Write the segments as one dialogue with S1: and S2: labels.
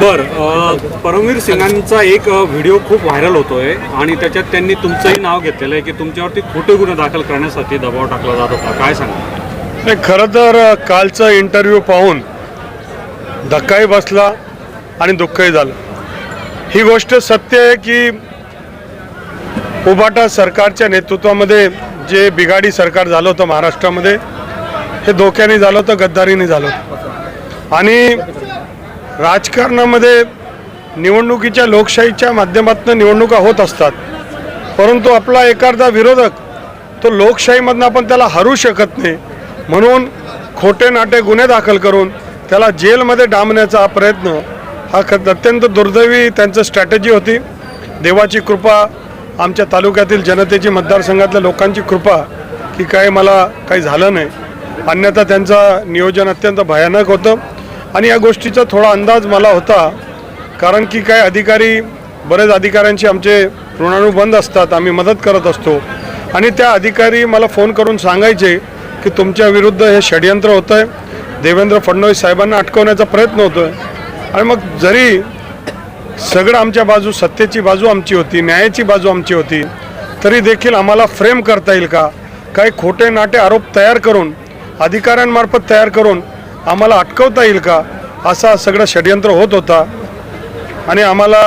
S1: बर परमवीर सिंगांचा एक व्हिडिओ खूप व्हायरल होतोय आणि त्याच्यात त्यांनी तुमचंही नाव घेतलेलं आहे की तुमच्यावरती खोटे गुन्हे दाखल करण्यासाठी दबाव टाकला जात होता. काय सांगा
S2: नाही खरं तर कालचा इंटरव्ह्यू पाहून धक्काही बसला आणि दुःखही झालं. ही गोष्ट सत्य आहे की उबाटा सरकारच्या नेतृत्वामध्ये जे बिगाडी सरकार झालं होतं महाराष्ट्रामध्ये हे धोक्याने झालं होतं गद्दारीने झालं होतं. आणि राजकारणामध्ये निवडणुकीच्या लोकशाहीच्या माध्यमातून निवडणुका होत असतात. परंतु आपला एखादा विरोधक तो लोकशाहीमधनं आपण त्याला हरू शकत नाही. म्हणून खोटे नाटे गुन्हे दाखल करून त्याला जेलमध्ये डांबण्याचा हा प्रयत्न हा ख अत्यंत दुर्दैवी त्यांचं स्ट्रॅटेजी होती. देवाची कृपा आमच्या तालुक्यातील जनतेची मतदारसंघातल्या लोकांची कृपा की काय मला काही झालं नाही. अन्यथा त्यांचं नियोजन अत्यंत भयानक होतं. आणि या गोष्टीचा थोडा अंदाज मला होता कारण की काय अधिकारी बरेच अधिकाऱ्यांचे आमचे ऋणानुबंध असतात आम्ही मदत करत असतो. आणि त्या अधिकारी मला फोन करून सांगायचे की तुमच्या विरुद्ध हे षडयंत्र होतं आहे देवेंद्र फडणवीस साहेबांना अटकवण्याचा प्रयत्न होतो आहे आणि मग जरी सगळं आमच्या बाजू सत्तेची बाजू आमची होती न्यायाची बाजू आमची होती तरी देखील आम्हाला फ्रेम करता येईल का? काही खोटे नाटे आरोप तयार करून अधिकाऱ्यांमार्फत तयार करून आम्हाला अटकवता येईल का? असा सगळं षडयंत्र होत होता. आणि आम्हाला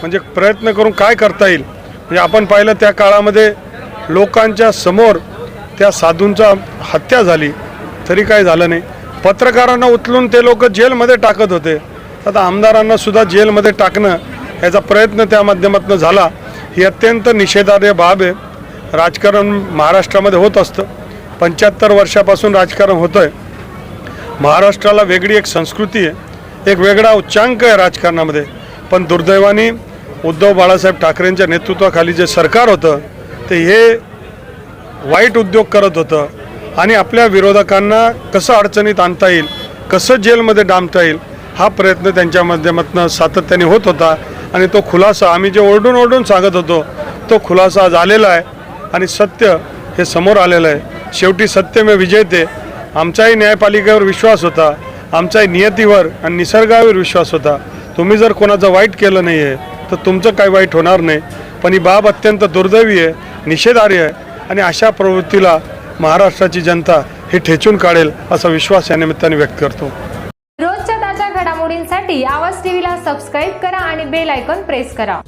S2: म्हणजे प्रयत्न करून काय करता येईल? म्हणजे आपण पाहिलं त्या काळामध्ये लोकांच्या समोर त्या साधूंचा हत्या झाली. तरी काय झालं नाही. पत्रकारांना उचलून ते लोक जेलमध्ये टाकत होते. आता आमदारांना सुद्धा जेलमध्ये टाकणं याचा प्रयत्न त्या माध्यमातून झाला. ही अत्यंत निषेधार्ह बाब आहे. राजकारण महाराष्ट्रामध्ये होत असतं. पंच्याहत्तर वर्षापासून राजकारण होतं आहे महाराष्ट्राला वेगळी एक संस्कृती आहे. एक वेगळा उच्चांक आहे राजकारणामध्ये. पण दुर्दैवाने उद्धव बाळासाहेब ठाकरेंच्या नेतृत्वाखाली जे सरकार होतं ते हे वाईट उद्योग करत होतं. आणि आपल्या विरोधकांना कसं अडचणीत आणता येईल कसं जेलमध्ये डांबता येईल हा प्रयत्न त्यांच्या माध्यमातून सातत्याने होत होता. आणि तो खुलासा आम्ही जे ओरडून ओरडून सांगत होतो तो खुलासा आज आलेला आहे. आणि सत्य हे समोर आलेलं आहे. शेवटी सत्य में विजयते आमचाही न्यायपालिकेवर विश्वास होता आमच्याही नियतीवर आणि निसर्गावर विश्वास होता. तुम्ही जर कोणाचं वाईट केलं नाही आहे तर तुमचं काही वाईट होणार नाही. पण ही बाब अत्यंत दुर्दैवी आहे निषेधार्य आहे आणि अशा प्रवृत्तीला महाराष्ट्राची जनता हे ठेचून काढेल असा विश्वास या निमित्ताने व्यक्त करतो.
S3: रोजच्या ताज्या घडामोडींसाठी आवाज टीव्हीला सबस्क्राईब करा आणि बेल आयकॉन प्रेस करा.